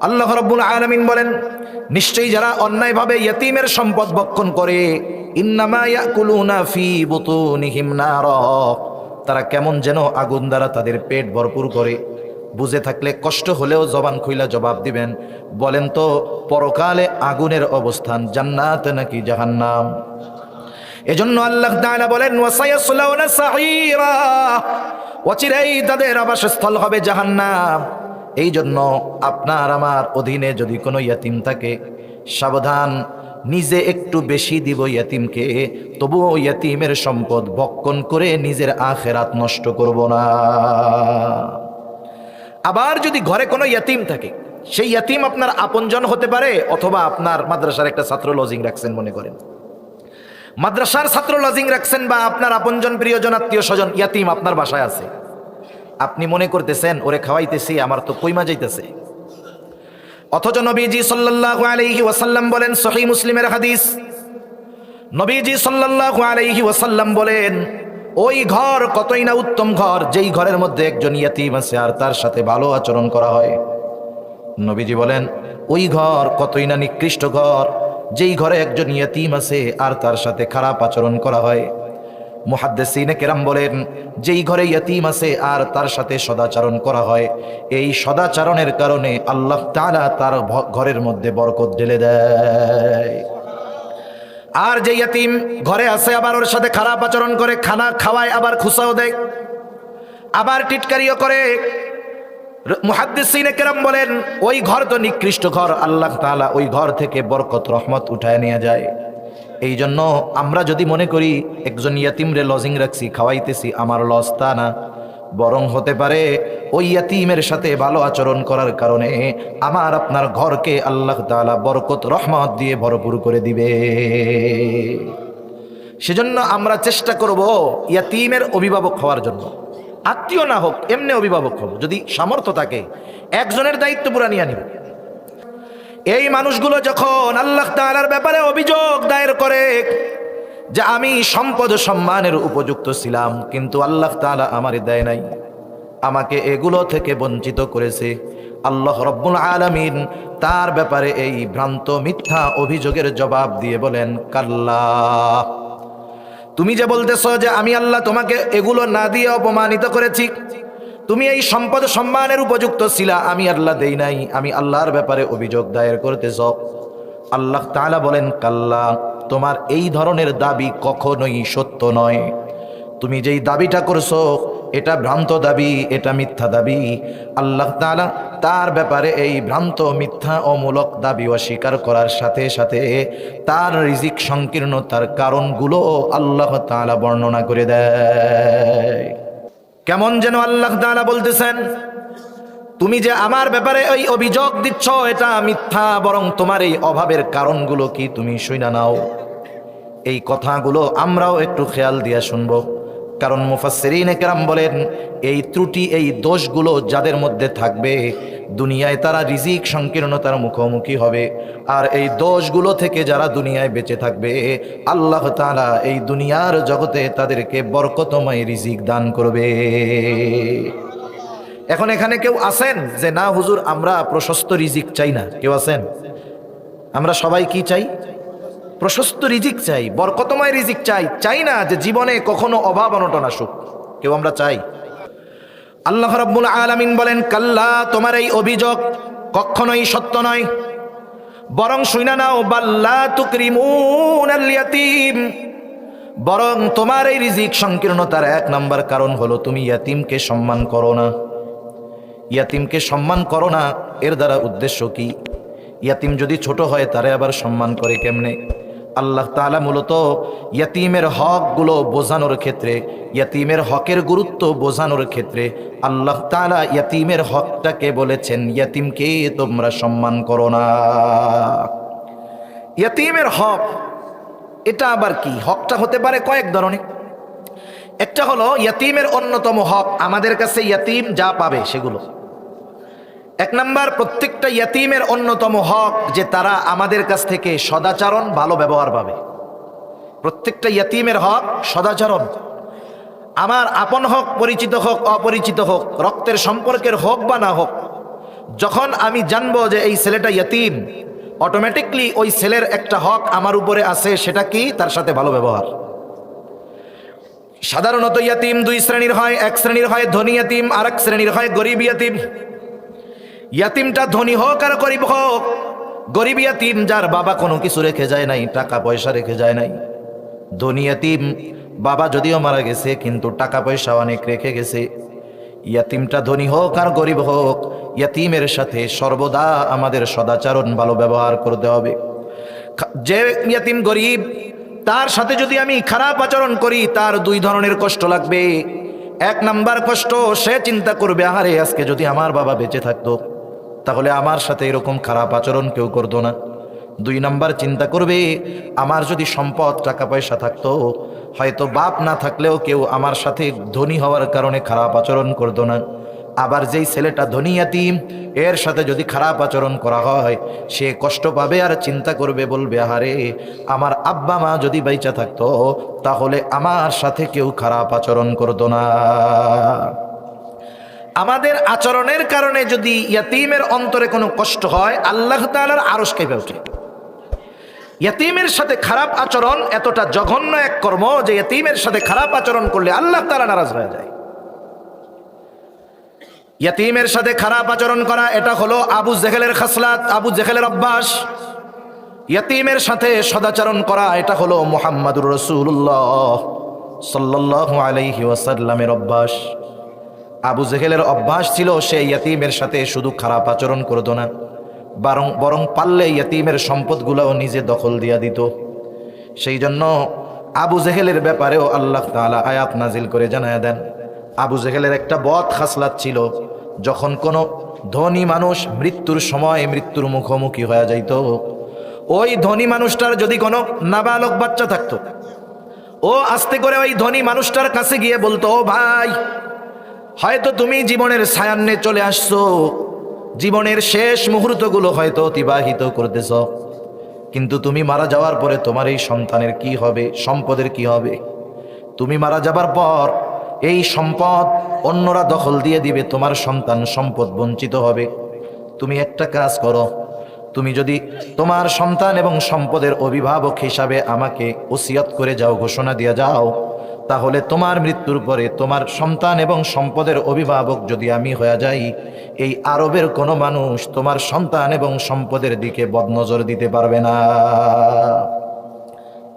আল্লাহ রব্বুল আলমিন বলেন, নিশ্চয়ই যারা অন্যায়ভাবে ইয়তিমের সম্পদ ভক্ষণ করে তারা কেমন যেন আগুন দ্বারা তাদের পেট ভরপুর করে। বুঝে থাকলে কষ্ট হলেও জবান খুইলা জবাব দিবেন। বলেন তো, পরকালে আগুনের অবস্থান জান্নাত নাকি জাহান্নাম? এজন্য আল্লাহ তাআলা বলেন অচিরেই তাদের আবাসস্থল হবে জাহান্নাম। এই জন্য আপনার আমার অধীনে যদি কোনো ইয়াতিম থাকে, সাবধান, নিজে একটু বেশি দিব ইয়াতিমকে, তবুও ইয়াতিমের সম্পদ ভক্ষণ করে নিজের আখেরাত নষ্ট করব না। আবার যদি ঘরে কোনো ইয়াতিম থাকে, সেই ইয়াতিম আপনার আপনজন হতে পারে, অথবা আপনার মাদ্রাসার একটা ছাত্র লজিং রাখছেন মনে করেন। মাদ্রাসার ছাত্র লজিং রাখছেন বা আপনার আপনজন, প্রিয়জন আত্মীয় স্বজন ইয়াতিম আপনার বাসায় আছে। আপনি মনে করতেছেন, ওরে খাওয়াইতেছি, আমার তো কইমা যাইতেছে। অথচ নবীজি সাল্লাল্লাহু আলাইহি ওয়াসাল্লাম বলেন, সহিহ মুসলিমের হাদিস। নবীজি সাল্লাল্লাহু আলাইহি ওয়াসাল্লাম বলেন, ওই ঘর কতই না উত্তম ঘর, যেই ঘরের মধ্যে একজন ইয়াতিম আছে আর তার সাথে ভালো আচরণ করা হয়। নবীজি বলেন, ওই ঘর কতই না নিকৃষ্ট ঘর, যেই ঘরে একজন ইয়াতিম আছে আর তার সাথে খারাপ আচরণ করা হয়। মুহাদ্দেসিনে কেরাম বলেন, যেই ঘরে ইয়াতিম আছে আর তার সাথে সদাচরণ করা হয়, এই সদাচরণের কারণে আল্লাহ তাআলা তার ঘরের মধ্যে বরকত ঢেলে দেয়। আর যে ইয়াতিম ঘরে আছে, আবার ওর সাথে খারাপ আচরণ করে, খানা খাওয়ায়, আবার খুসাও দেয়, আবার টিটকারিও করে। মুহাদ্দিসিনে কেরাম বলেন, ওই ঘর তো নিকৃষ্ট ঘর, আল্লাহ তাআলা ওই ঘর থেকে বরকত, রহমত উঠায় নিয়ে যায়। এই জন্য আমরা যদি মনে করি, একজন ইয়াতিমরে লজিং রাখছি, খাওয়াইতেছি, আমার লস তা না। বরং হতে পারে, ওই ইয়াতিমের সাথে ভালো আচরণ করার কারণে আমার আপনার ঘরকে আল্লাহ তাআলা বরকত, রহমত দিয়ে ভরপুর করে দিবে। সেজন্য আমরা চেষ্টা করব ইয়াতিমের অভিভাবক হওয়ার জন্য। আত্মীয় না হোক, এমনি অভিভাবক হব। যদি সামর্থ্য থাকে, একজনের দায়িত্ব পুরা নিয়ে নিব। এই মানুষগুলো যখন আল্লাহ তাআলার ব্যাপারে অভিযোগ দায়ের করে যে আমি সম্পদ সম্মানের উপযুক্ত ছিলাম, কিন্তু আল্লাহ তাআলা আমার দেয় নাই। আমাকে এগুলো থেকে বঞ্চিত করেছে। আল্লাহ রব্বুল আলামিন তার ব্যাপারে এই ভ্রান্ত মিথ্যা অভিযোগের জবাব দিয়ে বলেন, কাল্লা, তুমি যে বলতেছো যে আমি আল্লাহ তোমাকে এগুলো না দিয়ে অপমানিত করেছি তুমি এই সম্পদ সম্মানের উপযুক্ত ছিলা, আমি আল্লাহ দেই নাই, আমি আল্লাহর ব্যাপারে অভিযোগ দায়ের করতেছ। আল্লাহ তাআলা বলেন, কাল্লা, তোমার এই ধরনের দাবি কখনোই সত্য নয়। তুমি যেই দাবিটা করছ, এটা ভ্রান্ত দাবি, এটা মিথ্যা দাবি। আল্লাহ তাআলা তার ব্যাপারে এই ভ্রান্ত, মিথ্যা, অমূলক দাবি অস্বীকার করার সাথে সাথে তার রিজিক সংকীর্ণতার কারণগুলো আল্লাহ তাআলা বর্ণনা করে দেয়। কেমন যেন আল্লাহ দালা বলতেছেন, তুমি যে আমার ব্যাপারে ওই অভিযোগ দিচ্ছ, এটা মিথ্যা, বরং তোমার এই অভাবের কারণগুলো কি তুমি শুনা নাও? এই কথাগুলো আমরাও একটু খেয়াল দিয়ে শুনব। কারণ মুফাসসিরিন একরাম বলেন, এই ত্রুটি, এই দোষগুলো যাদের মধ্যে থাকবে, দুনিয়ায় তারা রিজিক সংকীর্ণতার মুখোমুখি হবে। আর এই দোষগুলো থেকে যারা দুনিয়ায় বেঁচে থাকবে, আল্লাহ তাআলা এই দুনিয়ার জগতে তাদেরকে বরকতময় রিজিক দান করবে। এখন এখানে কেউ আছেন যে, না হুজুর, আমরা প্রশস্ত রিজিক চাই না। কেউ আছেন? আমরা সবাই কি চাই? প্রশস্ত রিজিক চাই, বরকতময় রিজিক চাই চাই না যে জীবনে কখনো অভাব অনটন আসুক। কেউ আমরা চাই। আল্লাহ রাব্বুল আলামিন বলেন, কাল্লা, তোমার এই অভিযোগ কখনোই সত্য নয়। বরং শুইনা নাও, বাল্লা ইয়াতীম। বরং তোমার এই রিজিক সংকীর্ণতার এক নাম্বার কারণ হলো, তুমি ইয়াতিমকে সম্মান করো না। ইয়াতিমকে সম্মান করো না, এর দ্বারা উদ্দেশ্য কি? ইয়াতিম যদি ছোট হয়, তারে আবার সম্মান করে কেমনে? আল্লাহ তাআলা মূলত ইয়াতিমের হকগুলো বোঝানোর ক্ষেত্রে, ইয়াতিমের হকের গুরুত্ব বোঝানোর ক্ষেত্রে আল্লাহ তাআলা ইয়াতিমের হকটাকে বলেছেন, ইয়াতিমকে তোমরা সম্মান করো না। ইয়াতিমের হক, এটা আবার কি? হকটা হতে পারে কয়েক ধরনের। একটা হলো, ইয়াতিমের অন্যতম হক, আমাদের কাছে ইয়াতিম যা পাবে সেগুলো। এক নাম্বার, প্রত্যেকটা ইয়াতিমের অন্যতম হক যে তারা আমাদের কাছ থেকে সদাচরণ, ভালো ব্যবহার পাবে। প্রত্যেকটা ইয়াতিমের হক সদাচরণ। আমার আপন হক, পরিচিত হোক, অপরিচিত হোক, রক্তের সম্পর্কের হোক বা না হোক, যখন আমি জানব যে এই ছেলেটা ইয়াতিম অটোমেটিকলি ওই ছেলের একটা হক আমার উপরে আছে, সেটা কি? তার সাথে ভালো ব্যবহার। সাধারণত ইয়াতিম দুই শ্রেণির হয়, এক শ্রেণির হয় ধনী ইয়াতিম আর এক শ্রেণির হয় গরিব ইয়াতিম। ইয়াতিমটা ধনী হোক আর গরিব হোক। গরিব ইয়াতিম যার বাবা কোনো কিছু রেখে যায় নাই, টাকা পয়সা রেখে যায় নাই। ধনী ইয়াতিম বাবা যদিও মারা গেছে, কিন্তু টাকা পয়সা অনেক রেখে গেছে। ইয়াতিমটা ধনী হোক আর গরিব হোক, ইয়াতিমের সাথে সর্বদা আমাদের সদাচরণ ভালো ব্যবহার করতে হবে। যে ইয়াতিম গরিব, তার সাথে যদি আমি খারাপ আচরণ করি, তার দুই ধরনের কষ্ট লাগবে। এক নাম্বার কষ্ট, সে চিন্তা করবে, আহারে, আজকে যদি আমার বাবা বেঁচে থাকতো তাহলে আমার সাথে এরকম খারাপ আচরণ কেউ করতো না। দুই নাম্বার, চিন্তা করবে, আমার যদি সম্পদ টাকা পয়সা থাকতো, হয়তো বাপ না থাকলেও কেউ আমার সাথে ধনী হওয়ার কারণে খারাপ আচরণ করতো না। আবার যেই ছেলেটা ধনী ইয়াতিম, এর সাথে যদি খারাপ আচরণ করা হয়, সে কষ্ট পাবে আর চিন্তা করবে, বলবে, আহারে, আমার আব্বা মা যদি বাইচা থাকতো, তাহলে আমার সাথে কেউ খারাপ আচরণ করতো না। আমাদের আচরণের কারণে যদি ইয়াতিমের অন্তরে কোনো কষ্ট হয়, আল্লাহ তালার আরস কেঁপে ওঠে। ইয়াতিমের সাথে খারাপ আচরণ এতটা জঘন্য এক কর্ম যে ইয়াতিমের সাথে খারাপ আচরণ করলে আল্লাহ তালা নারাজ হয়ে যায়। ইয়াতিমের সাথে খারাপ আচরণ করা, এটা হলো আবু জেহেলের খাসলাত, আবু জেহেলের অভ্যাস। ইয়াতিমের সাথে সদাচরণ করা, এটা হলো মোহাম্মদুর রসুল্লাহ সাল্লাহ আলাইহি ওয়াসাল্লামের অভ্যাস। আবু জেহেলের অভ্যাস ছিল, সে ইয়াতিমের সাথে শুধু খারাপ আচরণ করতো না, বরং বরং পারলে ইয়াতিমের সম্পদগুলোও নিজে দখল দিয়া দিত। সেই জন্য আবু জেহেলের ব্যাপারেও আল্লাহ তাআলা আয়াত নাজিল করে জানায় দেন। আবু জেহেলের একটা বদ খাসলাত ছিল, যখন কোনো ধনী মানুষ মৃত্যুর সময় মৃত্যুর মুখোমুখি হয়ে যাইত। ওই ধনী মানুষটার যদি কোনো নাবালক বাচ্চা থাকতো, ও আস্তে করে ওই ধনী মানুষটার কাছে গিয়ে বলতো, "ও ভাই হয়তো তুমি জীবনের ছায়ান্নে চলে আসছো। জীবনের শেষ মুহূর্তগুলো হয়তো অতিবাহিত করতেছ। কিন্তু তুমি মারা যাওয়ার পরে তোমার এই সন্তানের কি হবে, সম্পদের কি হবে? তুমি মারা যাবার পর এই সম্পদ অন্যরা দখল দিয়ে দিবে, তোমার সন্তান সম্পদ বঞ্চিত হবে। তুমি একটা কাজ করো, তুমি যদি তোমার সন্তান এবং সম্পদের অভিভাবক হিসাবে আমাকে ওসিয়ত করে যাও, ঘোষণা দিয়ে যাও তাহলে তোমার মৃত্যুর পরে তোমার সন্তান এবং সম্পদের অভিভাবক যদি আমি হয়ে যাই, এই আরবের কোনো মানুষ তোমার সন্তান এবং সম্পদের দিকে বদনজর দিতে পারবে না।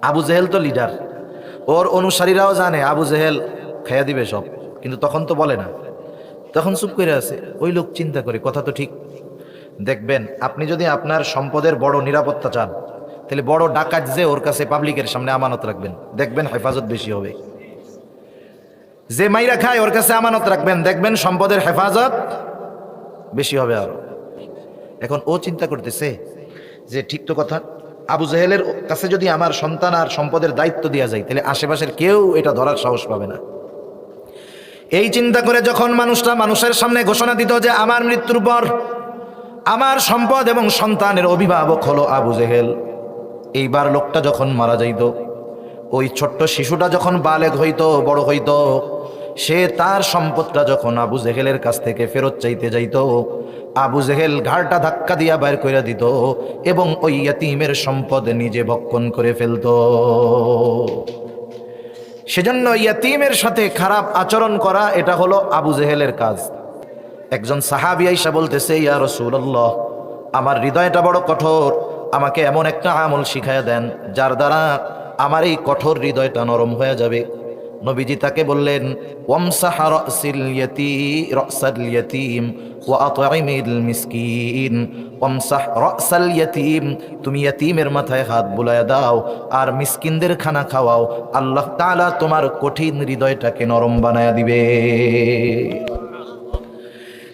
আবু জেহেল তো লিডার ওর অনুসারীরাও জানে, আবু জেহেল খাইয়া দিবে সব, কিন্তু তখন তো বলে না। তখন চুপ করে আছে, ওই লোক চিন্তা করে, কথা তো ঠিক। দেখবেন, আপনি যদি আপনার সম্পদের বড় নিরাপত্তা চান, তাহলে বড় ডাকাত যে ওর কাছে পাবলিকের সামনে আমানত রাখবেন, দেখবেন হেফাজত বেশি হবে। যে মাইরা খায়, ওর কাছে আমানত রাখবেন। দেখবেন সম্পদের হেফাজত বেশি হবে আরও। এখন ও চিন্তা করতেছে যে, ঠিক তো কথা, আবু জাহেলের কাছে যদি আমার সন্তান আর সম্পদের দায়িত্ব দেওয়া যায়, তাহলে আশেপাশের কেউ এটা ধরার সাহস পাবে না। এই চিন্তা করে যখন মানুষটা মানুষের সামনে ঘোষণা দিত যে, আমার মৃত্যুর পর আমার সম্পদ এবং সন্তানের অভিভাবক হলো আবু জেহেল, এইবার লোকটা যখন মারা যাইত ওই ছোট্ট শিশুটা যখন বালেগ হইতো, বড় হইতো, সে তার সম্পদটা যখন আবু জেহেলের কাছ থেকে ফেরত চাইতে যাইত, আবু জেহেল ঘাড়টা ধাক্কা দিয়া বাইর করে দিত এবং ওই ইয়াতিমের সম্পদ নিজে ভক্ষণ করে ফেলতো। সেজন্য ইয়াতিমের সাথে খারাপ আচরণ করা, এটা হলো আবু জেহেলের কাজ। একজন সাহাবি আইসা বলতেছে, ইয়া রসুল্লাহ আমার হৃদয়টা বড় কঠোর, আমাকে এমন একটা আমল শিখাইয়া দেন, যার দ্বারা আমার এই কঠোর হৃদয়টা নরম হয়ে যাবে। নবীজি তাকে বললেন, ওয়ামসাহ রাসিল রাসাল ইয়াতিম মিসকিন। তুমি ইয়াতিমের মাথায় হাত বুলায় দাও আর মিসকিনদের খানা খাওয়াও। আল্লাহ তাআলা তোমার কঠিন হৃদয়টাকে নরম বানায়া দিবে।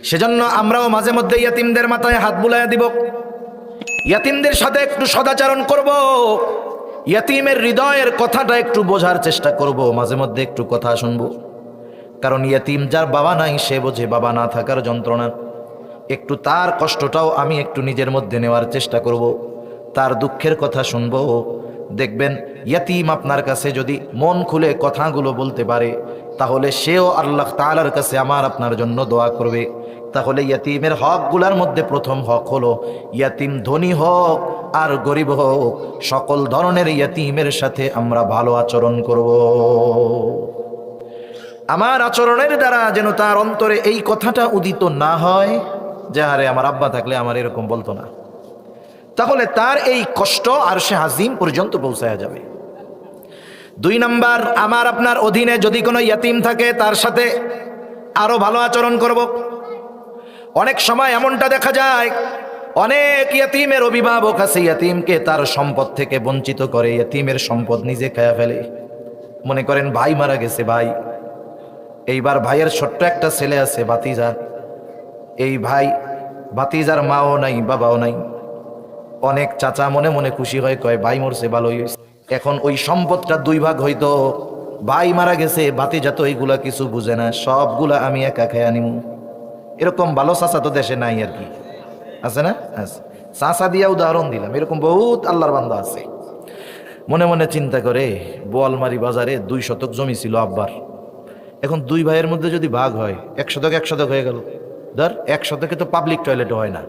সেজন্য আমরাও মাঝে মধ্যে ইয়াতিমদের মাথায় হাত বুলাইয়া দিব। ইয়াতিমদের সাথে একটু সদাচরণ করব। ইয়াতিমের হৃদয়ের কথাটা একটু বোঝার চেষ্টা করব, মাঝে মধ্যে একটু কথা শুনব। কারণ ইয়াতিম যার বাবা নাই, সে বোঝে বাবা না থাকার যন্ত্রণা। একটু তার কষ্টটাও আমি একটু নিজের মধ্যে নেওয়ার চেষ্টা করব। তার দুঃখের কথা শুনব। দেখবেন, ইয়াতিম আপনার কাছে যদি মন খুলে কথাগুলো বলতে পারে, তাহলে সেও আল্লাহ তাআলার কাছে আমার আপনার জন্য দোয়া করবে। তাহলে ইয়াতিমের হকগুলার মধ্যে প্রথম হক হলো, ইয়াতিম ধনী হোক আর গরিব হোক, সকল ধরনের ইয়াতিমের সাথে আমরা ভালো আচরণ করব। আমার আচরণের দ্বারা যেন তার অন্তরে এই কথাটা উদিত না হয়, যে আরে আমার আব্বা থাকলে আমার এরকম বলতো না। তাহলে তার এই কষ্ট আর সে হাজিম পর্যন্ত পৌঁছায়া যাবে। দুই নাম্বার, আমার আপনার অধীনে যদি কোনো ইয়াতিম থাকে, তার সাথে আরও ভালো আচরণ করব। অনেক সময় এমনটা দেখা যায় অনেক ইয়াতিমের অভিভাবক আছে ইয়াতিমকে তার সম্পদ থেকে বঞ্চিত করে, ইয়াতিমের সম্পদ নিজে খায়া ফেলে। মনে করেন ভাই মারা গেছে ভাই। এইবার ভাইয়ের ছোট্ট একটা ছেলে আছে, বাতিজা। এই ভাই বাতিজার মাও নাই, বাবাও নাই। অনেক চাচা মনে মনে খুশি হয়, কয়, ভাই মরছে, ভালোই এখন ওই সম্পদটা দুই ভাগ হইতো ভাই মারা গেছে, বাতিজা তো এইগুলা কিছু বুঝে না, সবগুলা আমি একা খেয়ে নিমু। এরকম ভালো চাচা তো দেশে নাই আর কি। আছে না? আছে। চাচা দিয়া উদাহরণ দিলাম। এরকম বহুত আল্লাহর বান্দা আছে। মনে মনে চিন্তা করে, বোয়ালমারি বাজারে দুই শতক জমি ছিল আব্বার। এখন দুই ভাইয়ের মধ্যে যদি ভাগ হয়, এক শতক এক শতক হয়ে গেল। ধর, এক শতকে তো পাবলিক টয়লেট হয় না।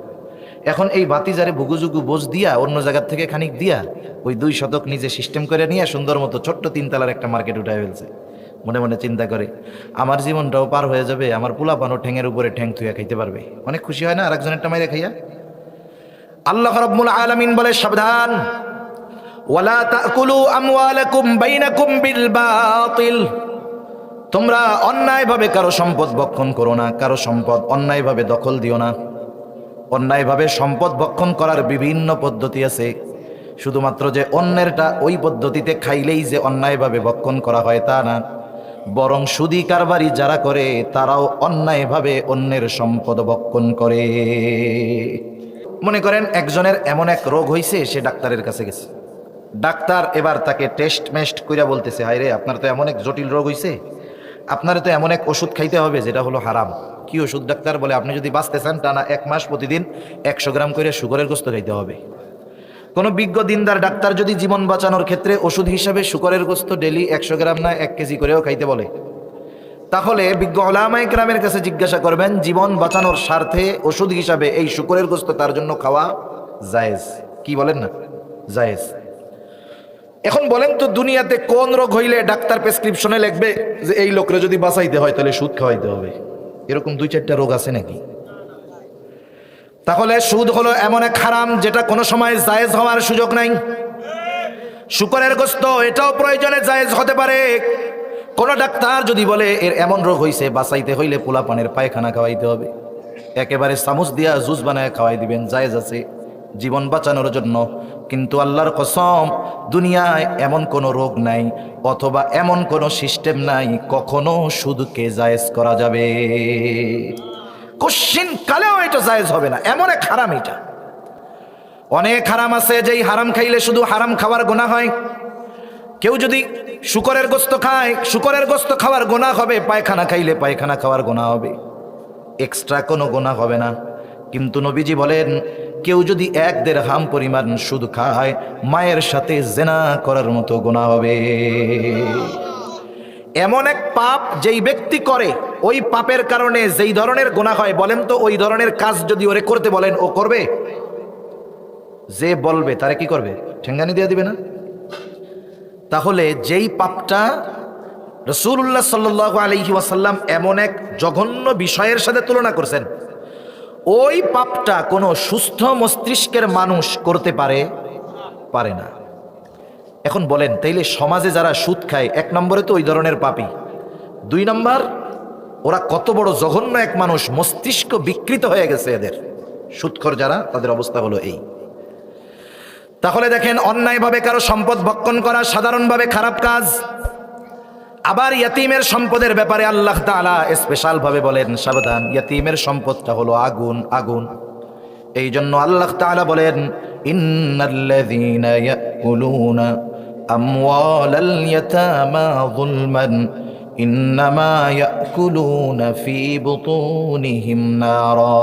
এখন এই বাতিজারে বুগুজুগু বোঝ দিয়া, অন্য জায়গার থেকে খানিক দিয়া, ওই দুই শতক নিজে সিস্টেম করে নিয়ে সুন্দর মতো ছোট্ট তিনতলার একটা মার্কেট উঠায় ফেলছে। মনে মনে চিন্তা করে। আমার জীবনটাও পার হয়ে যাবে, আমার পোলা পানো ঠ্যাঙের উপরে ঠ্যাং থুয়া খাইতে পারবে। অনেক খুশি হয় না আর একজনেরটা মাইরে খাইয়া? আল্লাহ রাব্বুল আলামিন বলে, সাবধান। ওয়ালা তাকুলু আমওয়ালাকুম বাইনাকুম বিল বাতিল। তোমরা অন্যায়ভাবে কারও সম্পদ ভক্ষণ করো না, কারও সম্পদ অন্যায়ভাবে দখল দিও না। অন্যায়ভাবে সম্পদ ভক্ষণ করার বিভিন্ন পদ্ধতি আছে। শুধুমাত্র যে অন্যেরটা ওই পদ্ধতিতে খাইলেই যে অন্যায়ভাবে ভক্ষণ করা হয় তা না। বরং সুদি কারবারি যারা করে, তারাও অন্যায়ভাবে অন্যের সম্পদ বক্ষণ করে। মনে করেন একজনের এমন এক রোগ হয়েছে সে ডাক্তারের কাছে গেছে। ডাক্তার এবার তাকে টেস্ট মেস্ট কইরা বলতেছে হায় রে আপনার তো এমন এক জটিল রোগ হয়েছে আপনার তো এমন এক ওষুধ খাইতে হবে, যেটা হলো হারাম। কি ওষুধ, ডাক্তার বলে, আপনি যদি বাঁচতে চান, টানা এক মাস প্রতিদিন একশো গ্রাম করে সুগারের গোস্ত খাইতে হবে। কোনো বিজ্ঞ দিনদার ডাক্তার যদি জীবন বাঁচানোর ক্ষেত্রে ওষুধ হিসাবে শুকরের গোস্ত ডেলি একশো গ্রাম না এক কেজি করেও খাইতে বলে। তাহলে বিজ্ঞ ওলামাই গ্রামের কাছে জিজ্ঞাসা করবেন, জীবন বাঁচানোর স্বার্থে ওষুধ হিসাবে এই শুকরের গোস্ত তার জন্য খাওয়া জায়েজ? কি বলেন না? জায়েজ। এখন বলেন তো দুনিয়াতে কোন রোগ হইলে ডাক্তার প্রেসক্রিপশনে লিখবে যে এই লোকরে যদি বাঁচাইতে হয় তাহলে সুদ খাওয়াইতে হবে? এরকম দুই চারটা রোগ আছে নাকি? তাহলে সুদ হলো এমন এক হারাম যেটা কোনো সময় জায়েজ হওয়ার সুযোগ নাই। শুকরের গোস্ত, এটাও প্রয়োজনে জায়েজ হতে পারে। কোন ডাক্তার যদি বলে, এর এমন রোগ হইছে, বাঁচাইতে হইলে পোলা পানের পায়খানা খাওয়াইতে হবে। একেবারে চামচ দিয়া জুস বানায় খাওয়াই দিবেন, জায়েজ আছে। জীবন বাঁচানোর জন্য। কিন্তু আল্লাহর কসম, দুনিয়ায় এমন কোনো রোগ নাই, অথবা এমন কোনো সিস্টেম নাই, কখনো সুদকে জায়েজ করা যাবে। কশ্চিন কালেও এটা জায়েজ হবে না। এমন এক হারাম এটা। অনেক হারাম আছে, যেই হারাম খাইলে শুধু হারাম খাওয়ার গোনা হয়। কেউ যদি শুকরের গোস্ত খায়, শুকরের গোস্ত খাওয়ার গোনা হবে, পায়খানা খাইলে পায়খানা খাওয়ার গোনা হবে। এক্সট্রা কোনো গোনা হবে না। কিন্তু নবীজি বলেন, কেউ যদি এক দেড় হাম পরিমাণ সুদ খায়, মায়ের সাথে জেনা করার মতো গোনা হবে। এমন এক পাপ যেই ব্যক্তি করে ওই পাপের কারণে যেই ধরনের গোনা হয়, বলেন তো ওই ধরনের কাজ যদি ওরে করতে বলেন, ও করবে? যে বলবে, তারে কি করবে? ঠেঙ্গানি দিয়ে দিবে না? তাহলে যেই পাপটা রসুল্লাহ সাল্লাহ আলহি ওয়াসাল্লাম এমন এক জঘন্য বিষয়ের সাথে তুলনা করছেন, ওই পাপটা কোনো সুস্থ মস্তিষ্কের মানুষ করতে পারে? পারে না। এখন বলেন, তাইলে সমাজে যারা সুদ খায়, এক নম্বরে তো ওই ধরনের পাপি দুই নম্বর ওরা কত বড় জঘন্য এক মানুষ, মস্তিষ্ক বিকৃত হয়ে গেছে এদের। সুৎখর যারা, তাদের অবস্থা হলো এই। তাহলে দেখেন, অন্যায়ভাবে কারও সম্পদ ভক্ষণ করা সাধারণভাবে খারাপ কাজ। আবার ইয়াতিমের সম্পদের ব্যাপারে আল্লাহ তাআলা স্পেশাল ভাবে বলেন, সাবধান, ইয়াতিমের সম্পদটা হলো আগুন আগুন। এই জন্য আল্লাহ তাআলা বলেন, ইন্নাল্লাযীনা ইয়াকুলুনা আমওয়ালাল ইয়াতামা যুলমান ইন্নামা ইয়াকুলুনা ফি বুতুনিহিম নারা।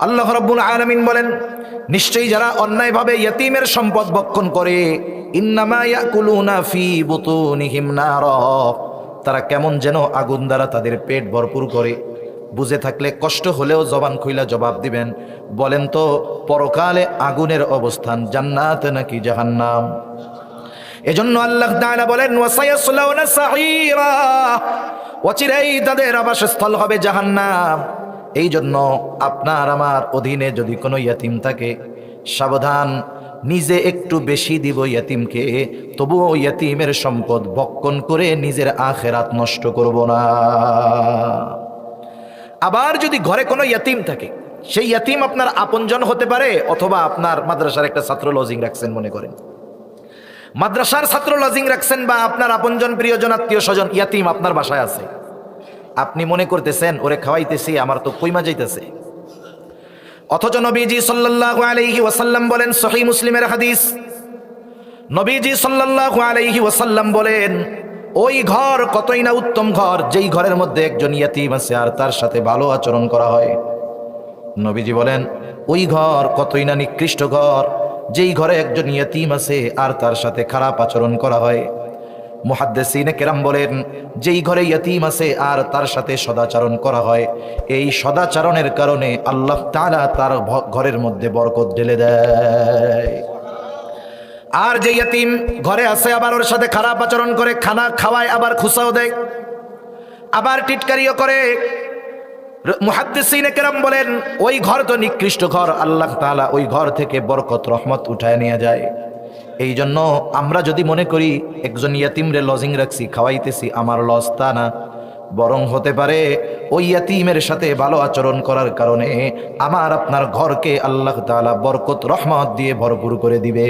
আল্লাহ রাব্বুল আলামিন বলেন, নিশ্চয়ই যারা অন্যায়ভাবে ইয়তিমের সম্পদ ভক্ষণ করে, ইন্নামা ইয়াকুলুনা ফি বুতুনিহিম নারা। তারা কেমন যেন আগুন দ্বারা তাদের পেট ভরপুর করে। বুঝে থাকলে কষ্ট হলেও জবান খুইলা জবাব দিবেন। বলেন তো, পরকালে আগুনের অবস্থান জান্নাত নাকি জাহান্নাম? এজন্য আল্লাহ তাআলা বলেন, ওয়াসায়াসলাউনা সাঈরা। অচিরেই তাদের আবাসস্থল হবে জাহান্নাম। এই জন্য আপনার আমার অধীনে যদি কোনো ইয়াতিম থাকে, সাবধান, নিজে একটু বেশি দিব ইয়াতিমকে, তবুও ইয়াতিমের সম্পদ বক্ষণ করে নিজের আখেরাত নষ্ট করব না। আবার যদি ঘরে কোনো ইয়াতিম থাকে, সেই ইয়াতিম আপনার আপনজন হতে পারে, অথবা আপনার মাদ্রাসার একটা ছাত্র লজিং রাখছেন মনে করেন। মাদ্রাসার ছাত্র লজিং রাখছেন বা আপনার আপনজন প্রিয়জন, আত্মীয় স্বজন, ইয়াতিম আপনার বাসায় আছে। আপনি মনে করতেছেন, ওরে খাওয়াইতেছি, আমার তো কইমা যাইতেছে। অথচ নবীজি সাল্লাল্লাহু আলাইহি ওয়াসাল্লাম বলেন সহি মুসলিমের হাদিস। নবীজি সাল্লাল্লাহু আলাইহি ওয়াসাল্লাম বলেন, ওই ঘর কতই না উত্তম ঘর, যেই ঘরের মধ্যে একজন ইয়াতিম আছে আর তার সাথে ভালো আচরণ করা হয়। নবীজি বলেন, ওই ঘর কতই না নিকৃষ্ট ঘর যেই ঘরে একজন ইয়াতিম আছে আর তার সাথে খারাপ আচরণ করা হয়। মুহাদ্দেসিনে কেরাম বলেন, যেই ঘরে ইয়াতিম আছে আর তার সাথে সদাচরণ করা হয়, এই সদাচরণের কারণে আল্লাহ তাআলা তার ঘরের মধ্যে বরকত ঢেলে দেয়। আর যে ইয়াতিম ঘরে আছে, আবার ওর সাথে খারাপ আচরণ করে, খানা খাওয়ায়, আবার খুসাও দেয়, আবার টিটকারিও করে মুহাদ্দিসিনে কেরাম বলেন, ওই ঘর তো নিকৃষ্ট ঘর, আল্লাহ তাআলা ওই ঘর থেকে বরকত, রহমত উঠায় নিয়ে যায়। এই জন্য আমরা যদি মনে করি, একজন ইয়াতিমরে লজিং রাখছি, খাওয়াইতেছি, আমার লস তা না। বরং হতে পারে, ওই ইয়াতিমের সাথে ভালো আচরণ করার কারণে আমার আপনার ঘরকে আল্লাহ তাআলা বরকত, রহমত দিয়ে ভরপুর করে দিবে।